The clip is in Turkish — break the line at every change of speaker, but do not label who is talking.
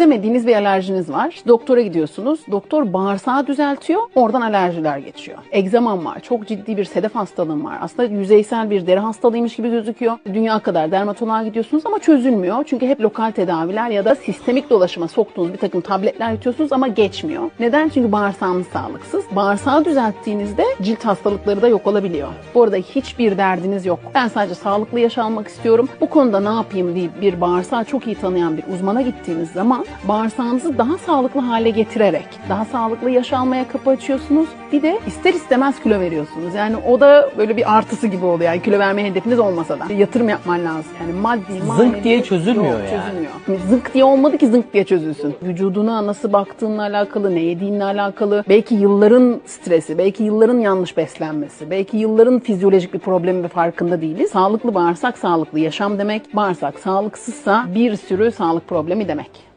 Demediğiniz bir alerjiniz var. Doktora gidiyorsunuz. Doktor bağırsağı düzeltiyor. Oradan alerjiler geçiyor. Egzamam var. Çok ciddi bir sedef hastalığım var. Aslında yüzeysel bir deri hastalığıymış gibi gözüküyor. Dünya kadar dermatoloğa gidiyorsunuz ama çözülmüyor. Çünkü hep lokal tedaviler ya da sistemik dolaşıma soktuğunuz bir takım tabletler yutuyorsunuz ama geçmiyor. Neden? Çünkü bağırsağınız sağlıksız. Bağırsağı düzelttiğinizde cilt hastalıkları da yok olabiliyor. Bu arada hiçbir derdiniz yok. Ben sadece sağlıklı yaşamak istiyorum. Bu konuda ne yapayım deyip bir bağırsağı çok iyi tanıyan bir uzmana gittiğiniz zaman bağırsağınızı daha sağlıklı hale getirerek daha sağlıklı yaş almaya kapı açıyorsunuz. Bir de ister istemez kilo veriyorsunuz. Yani o da böyle bir artısı gibi oluyor. Yani kilo verme hedefiniz olmasa da yatırım yapman lazım. Yani maddi, manevi.
diye çözülmüyor
Yok,
yani.
Çözülmüyor. Zınk diye olmadı ki zınk diye çözülsün. Vücuduna nasıl baktığınla alakalı, ne yediğinle alakalı, belki yılların stresi, belki yılların yanlış beslenmesi, belki yılların fizyolojik bir problemi ve farkında değiliz. Sağlıklı bağırsak sağlıklı yaşam demek. Bağırsak sağlıksızsa bir sürü sağlık problemi demek.